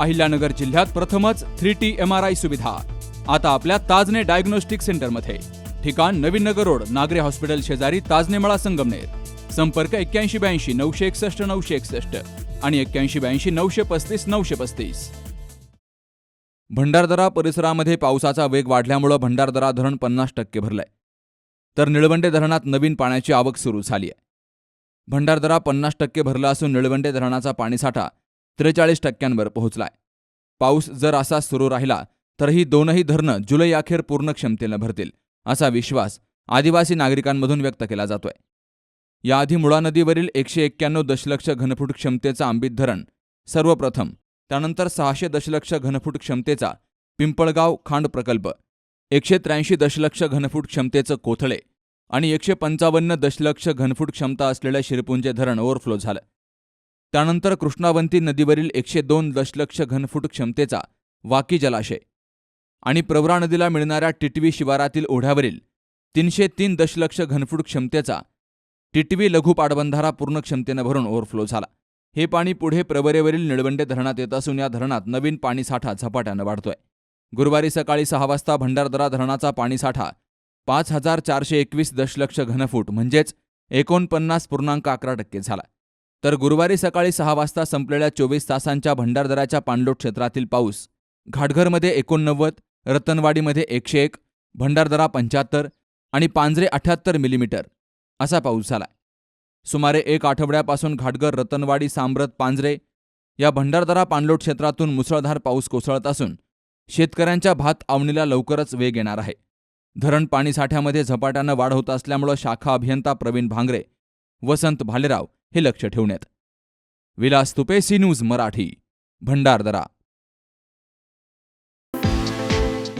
अहिल्यानगर जिल्ह्यात प्रथमच three T M R I सुविधा. आता आपल्या ताजने डायग्नोस्टिक सेंटरमध्ये. ठिकाण नवीन नगर रोड नागरे हॉस्पिटल शेजारी ताजने मळा संगमनेर. संपर्क एक्क्याऐंशी ब्याऐंशी नऊशे एकसष्ट नऊशे एकसष्ट आणि एक्क्याऐंशी ब्याऐंशी नऊशे पस्तीस नऊशे पस्तीस. भंडारदरा परिसरामध्ये पावसाचा वेग वाढल्यामुळं भंडारदरा धरण पन्नास टक्के भरलंय. तर निळवंडे धरणात नवीन पाण्याची आवक सुरू झाली आहे भंडारदरा पन्नास टक्के भरला असून निळवंडे धरणाचा पाणीसाठा त्रेचाळीस टक्क्यांवर पोहोचलाय. पाऊस जर असा सुरू राहिला तर ही दोनही धरणं जुलै अखेर पूर्ण क्षमतेनं भरतील असा विश्वास आदिवासी नागरिकांमधून व्यक्त केला जातोय. याआधी मुळा नदीवरील एकशे एक्क्याण्णव दशलक्ष घनफूट क्षमतेचा आंबित धरण सर्वप्रथम त्यानंतर सहाशे दशलक्ष घनफूट क्षमतेचा पिंपळगाव खांड प्रकल्प एकशे त्र्याऐंशी दशलक्ष घनफूट क्षमतेचं कोथळे आणि एकशे पंचावन्न दशलक्ष घनफूट क्षमता असलेलं शिरपुंजे धरण ओव्हरफ्लो झालं. त्यानंतर कृष्णावंती नदीवरील एकशे दोन दशलक्ष घनफूट क्षमतेचा वाकी जलाशय आणि प्रवरा नदीला मिळणाऱ्या टिटवी शिवारातील ओढ्यावरील तीनशे तीन दशलक्ष घनफूट क्षमतेचा टिटवी लघु पाटबंधारा पूर्ण क्षमतेनं भरून ओव्हरफ्लो झाला. हे पाणी पुढे प्रवरेवरील निळवंडे धरणात येत असून या धरणात नवीन पाणीसाठा झपाट्यानं वाढतोय. गुरुवारी सकाळी सहा वाजता भंडारदरा धरणाचा पाणीसाठा पाच हजार चारशे एकवीस दशलक्ष घनफूट म्हणजेच एकोणपन्नास पूर्णांक अकरा टक्के झाला. तर गुरुवारी सकाळी सहा वाजता संपलेल्या चोवीस तासांच्या भंडारदराच्या पाणलोट क्षेत्रातील पाऊस. घाटघरमध्ये एकोणनव्वद रतनवाडीमध्ये एकशे एक भंडारदरा पंच्याहत्तर आणि पांजरे अठ्याहत्तर मिलीमीटर असा पाऊस झाला सुमारे एक आठवड्यापासून घाटघर रतनवाडी सांब्रत पांजरे या भंडारदरा पाणलोट क्षेत्रातून मुसळधार पाऊस कोसळत असून शेतकऱ्यांच्या भात आवणीला लवकरच वेग येणार आहे. धरण पाणीसाठ्यामध्ये झपाट्यानं वाढ होत असल्यामुळं शाखा अभियंता प्रवीण भांगरे वसंत भालेराव हे लक्ष ठेवण्यात. Vilas Tupe C news Marathi Bhandardara.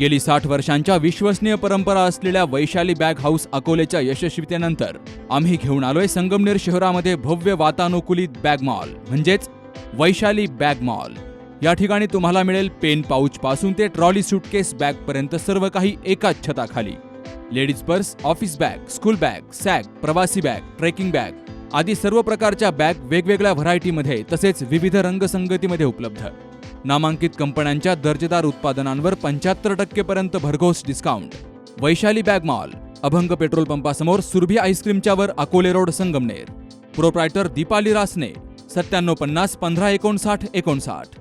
गेली साठ वर्षांच्या विश्वसनीय परंपरा असलेल्या वैशाली बॅग हाऊस अकोलेच्या यशस्वीतेनंतर आम्ही घेऊन आलोय संगमनेर शहरामध्ये भव्य वातानुकूलित बॅग मॉल म्हणजेच वैशाली बॅग मॉल. या ठिकाणी तुम्हाला मिळेल पेन पाऊच पासून ते ट्रॉली सुटकेस बॅग पर्यंत सर्व काही एकाच छताखाली. Ladies purse office bag school bag sag प्रवासी बॅग ट्रेकिंग बॅग आदी सर्व प्रकारच्या बॅग वेगवेगळ्या व्हरायटीमध्ये तसेच विविध रंगसंगतीमध्ये उपलब्ध. नामांकित कंपन्यांच्या दर्जेदार उत्पादनांवर पंच्याहत्तर टक्केपर्यंत भरघोस discount Vaishali bag mall Abhang petrol पंपासमोर Surabhi आईस्क्रीमच्या वर अकोले रोड संगमनेर. प्रोप्रायटर दीपाली रासने सत्त्याण्णव पन्नास पंधरा एकोणसाठ एकोणसाठ.